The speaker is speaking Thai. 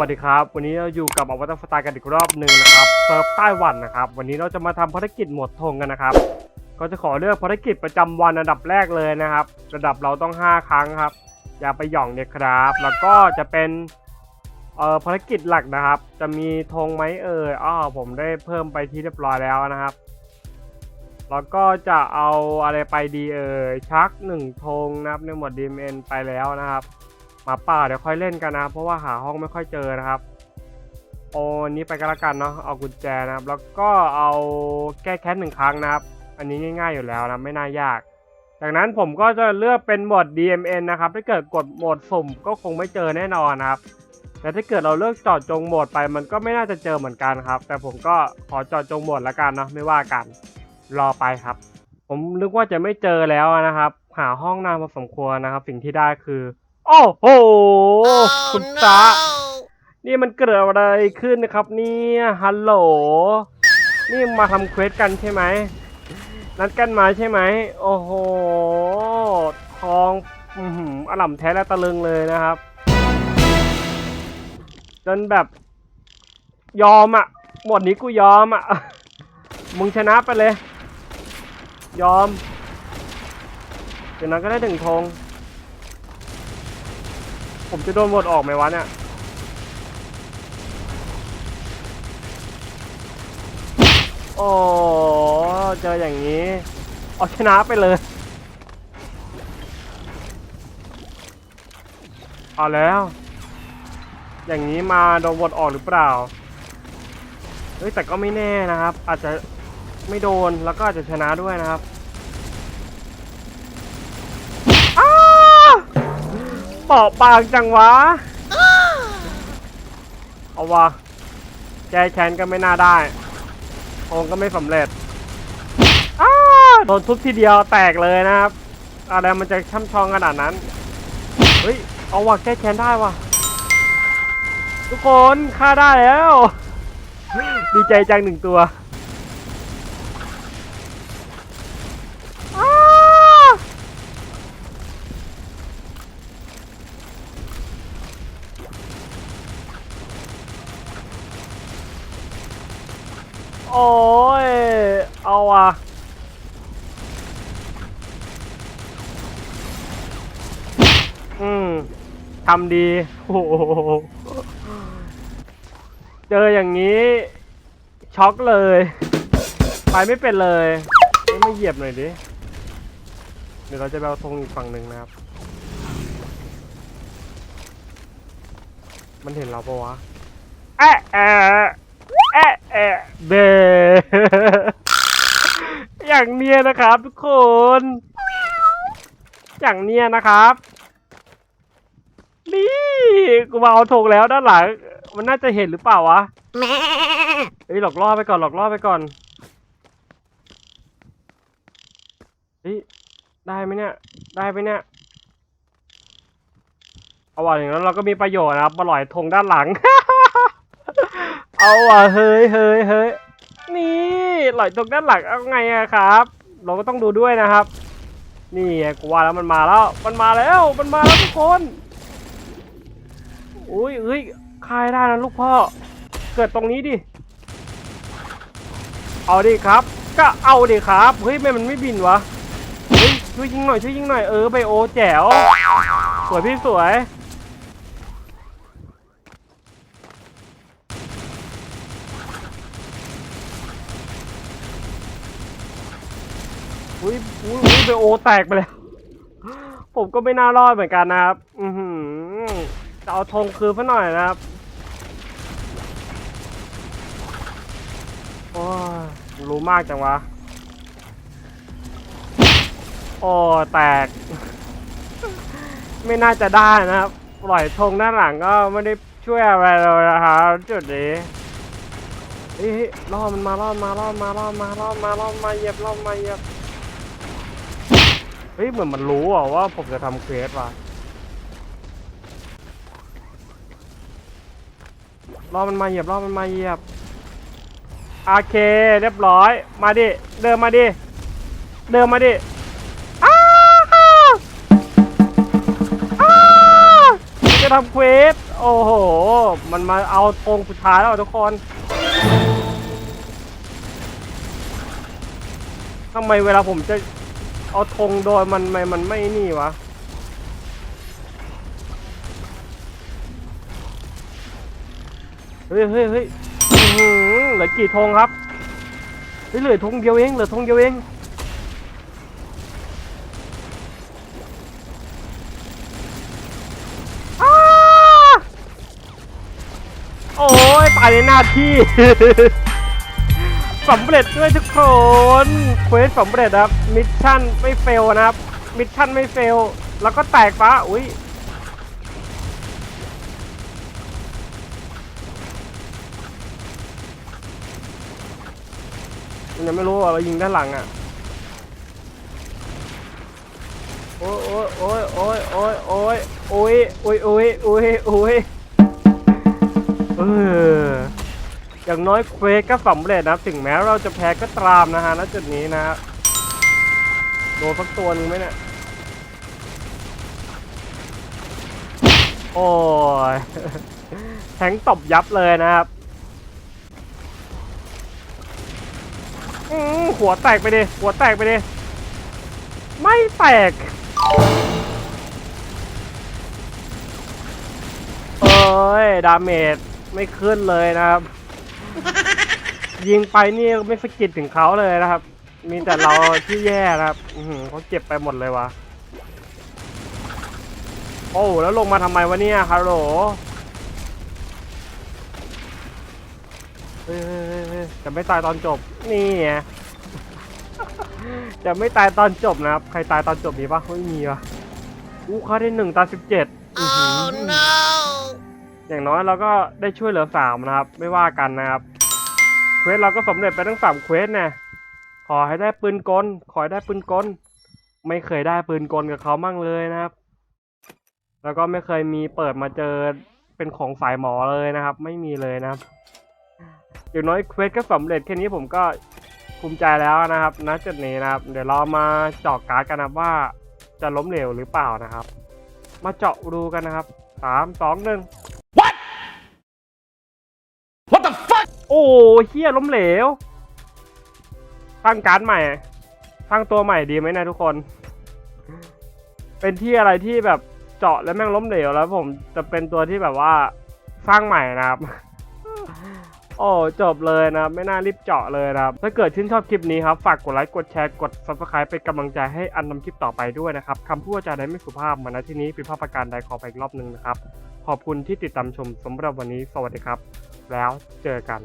สวัสดีครับ วันนี้เราอยู่กับอวตารสไตล์กันอีกรอบหนึ่งนะครับเซิร์ฟไต้หวันนะครับ วันนี้เราจะมาทำภารกิจหมวดธงกันนะครับ ก็จะขอเลือกภารกิจประจำวันอันดับแรกเลยนะครับ ระดับเราต้อง 5 ครั้งครับ อย่าไปหย่องเนี่ยครับ แล้วก็จะเป็นเอ่อภารกิจหลักนะครับ จะมีธงไหมเอ่ยอ้อผมได้เพิ่มไปที่เรียบร้อยแล้วนะครับ แล้วก็จะเอาอะไรไปดีเอ่ยชักหนึ่งธงนะครับในหมวด DMN ไปแล้วนะครับ มาป่าเดี๋ยวค่อยเล่นกันนะ เพราะว่าหาห้องไม่ค่อยเจอนะครับโอ้นี้ไปกันละกันเนาะเอากุญแจนะครับ แล้วก็เอาแก้แค้นหนึ่งครั้งนะครับ อันนี้ง่าย ๆอยู่แล้วนะไม่น่ายาก จากนั้นผมก็จะเลือกเป็นโหมด DMN นะครับถ้าเกิดกดโหมดสุ่มก็คงไม่เจอแน่นอนนะครับแต่ถ้าเกิดเราเลือกจอดจงโหมดไปมันก็ไม่น่าจะเจอเหมือนกันครับ แต่ผมก็ขอจอดจงโหมดละกันเนาะไม่ว่ากันรอไปครับ ผมนึกว่าจะไม่เจอแล้วนะครับ หาห้องนานพอสมควรนะครับ สิ่งที่ได้คือ โอ้โห คุณตานี่มันเกิดอะไรขึ้นนะครับ เนี่ยฮัลโหล นี่มาทำเควสกันใช่ไหม นัดกันมาใช่ไหม โอ้โห ทองอือหืออล่ำแท้และตะลึงเลยนะครับ จนแบบ ยอมอะหมดนี้กูยอมอะมึงชนะไปเลย ยอมเดี๋ยวนั้นก็ได้ถึงธง ผมจะโดนหมดออกไหมวะเนี่ยโอ้เจออย่างนี้เอาชนะไปเลยเอาแล้ว อย่างนี้มาโดนบทออกหรือเปล่าเฮ้ยแต่ก็ไม่แน่นะครับ อาจจะไม่โดนแล้วก็อาจจะชนะด้วยนะครับอ้า เปราะบางจังวะ เอาวะแก้แค้นก็ไม่น่าได้โองก็ไม่สำเร็จอ้าโดนทุบทีเดียวแตกเลยนะครับ อะไรมันจะช่ำชองขนาดนั้น เฮ้ย เอาวะแก้แค้นได้วะทุกคนฆ่าได้แล้ว ดีใจจังหนึ่งตัวอ้า โอ้ย เอาว่ะอืมทำดีโอ้โหเจออย่างนี้ ช็อกเลย ไปไม่เป็นเลยเอ้ยไม่เหยียบหน่อยดิ เดี๋ยวเราจะไปเอาธงอีกฝั่งหนึ่งนะครับ มันเห็นเราปะวะ แอะแอะ แอะเบอย่างเนี้ยนะครับทุกคน อย่างเนี้ยนะครับ นี่กูมาเอาธงแล้วด้านหลัง มันน่าจะเห็นหรือเปล่าวะเฮ้ยหลอกล่อไปก่อนหลอกล่อไปก่อนเฮ้ยได้ไหมเนี่ย ได้ไหมเนี่ยเอาว่ะอย่างนั้นเราก็มีประโยชน์นะครับมาหลอยธงด้านหลัง เอาว่ะเฮ้ยเฮ้ยเฮ้ยนี่หลอยธงด้านหลังเอาไงอะครับ เราก็ต้องดูด้วยนะครับ นี่กูว่าแล้วมันมาแล้ว มันมาแล้วมันมาแล้วทุกคนอุ้ยเอ้ยคายได้นะลูกพ่อ เกิดตรงนี้ดิ เอาดิครับ ก็เอาดิครับ เฮ้ยแม่มันไม่บินวะ เฮ้ยช่วยยิงหน่อยช่วยยิงหน่อยเออไบโอแจ๋ว สวยพี่สวย อุ้ยอุ้ยอุ้ยไบโอแตกไปแล้ว ผมก็ไม่น่ารอดเหมือนกันนะครับ อือหือจะเอาธงคืนซะหน่อยนะครับ โอ้ยรู้มากจังวะ โอ้แตก ไม่น่าจะได้นะครับ ปล่อยธงด้านหลังก็ไม่ได้ช่วยอะไรเลยนะครับจุดนี้เฮ้ยเฮ้ยล่อมันมาล่อมาล่อมาล่อมาล่อมาล่อมาเหยียบล่อมาเหยียบ เฮ้ยเหมือนมันรู้อะว่าผมจะทำเควสว่ะรอมันมาเหยียบรอมันมาเหยียบโอเคเรียบร้อย มาดิ เดินมาดิ เดินมาดิจะทำเควส โอ้โห มันมาเอาธงสุดท้ายแล้วทุกคนทำไมเวลาผมจะ เอาธงโดยมันไม่มันไม่นี่วะ เฮ้ยเฮ้ยเฮ้ยอื้อหือเหลือกี่ธงครับเฮ้ยเหลือธงเดียวเองเหลือธงเดียวเอง อ้าโอ้ยตายในหน้าที่ สำเร็จด้วยทุกคนเควสสำเร็จครับมิชชั่นไม่เฟลนะครับมิชชั่นไม่เฟลแล้วก็แตกฟ้าอุ้ยมันยังไม่รู้ว่าเรายิงด้านหลังอะโอ้ยโอ้ยโอ้ยโอ้ยโอ้ยโอ้ยโอ้ยโอ้ยโอ้ยโอ้ยโอ้ยเออ อย่างน้อยเควสก็สำเร็จนะครับถึงแม้เราจะแพ้ก็ตามนะฮะณจุดนี้นะฮะโดนสักตัวหนึงไหมเนี่ย โอ้ย แทงตบยับเลยนะครับอืมหัวแตกไปดิ หัวแตกไปดิ ไม่แตก เอ้ย ดาเมจไม่ขึ้นเลยนะครับ ยิงไปนี่ไม่สะกิดถึงเขาเลยนะครับ มีแต่เราที่แย่นะครับอือหือเขาเจ็บไปหมดเลยวะโอ้แล้วลงมาทำไมวะเนี่ยฮัลโหลเฮ้ยเฮ้ยเฮ้ยเฮ้ยจะไม่ตายตอนจบนี่ไง จะไม่ตายตอนจบนะครับ ใครตายตอนจบมีปะไม่มีปะอู้เขาได้หนึ่งตาสิบเจ็ด Oh no! อย่างน้อยเราก็ได้ช่วยเหลือสามนะครับ ไม่ว่ากันนะครับ เควสเราก็สำเร็จไปทั้งสามเควสนี่ยขอให้ได้ปืนกล ขอให้ได้ปืนกล ไม่เคยได้ปืนกลกับเขามั่งเลยนะครับ แล้วก็ไม่เคยมีเปิดมาเจอเป็นของสายหมอเลยนะครับ ไม่มีเลยนะครับอย่างน้อยเควสก็สำเร็จแค่นี้ผมก็ภูมิใจแล้วนะครับณจุดนี้นะครับ เดี๋ยวเรามาเจาะการ์ดกันนะว่าจะล้มเหลวหรือเปล่านะครับ มาเจาะดูกันนะครับสามสองหนึ่ง เฮียล้มเหลวตั้งการ์ดใหม่ตั้งตัวใหม่ดีไหมนะทุกคน เป็นที่อะไรที่แบบเจาะแล้วแม่งล้มเหลวแล้ว ผมจะเป็นตัวที่แบบว่าสร้างใหม่นะครับโอ้จบเลยนะไม่น่ารีบเจาะเลยนะครับ ถ้าเกิดชื่นชอบคลิปนี้ครับ ฝากกดไลค์กดแชร์กด subscribe เป็นกำลังใจให้อันนำคลิปต่อไปด้วยนะครับคำพูดวาจาใดไม่สุภาพมาณที่นี้ผิดพลาดประการใดขอไปอีกรอบหนึ่งนะครับ ขอบคุณที่ติดตามชมสำหรับวันนี้ สวัสดีครับ แล้วเจอกัน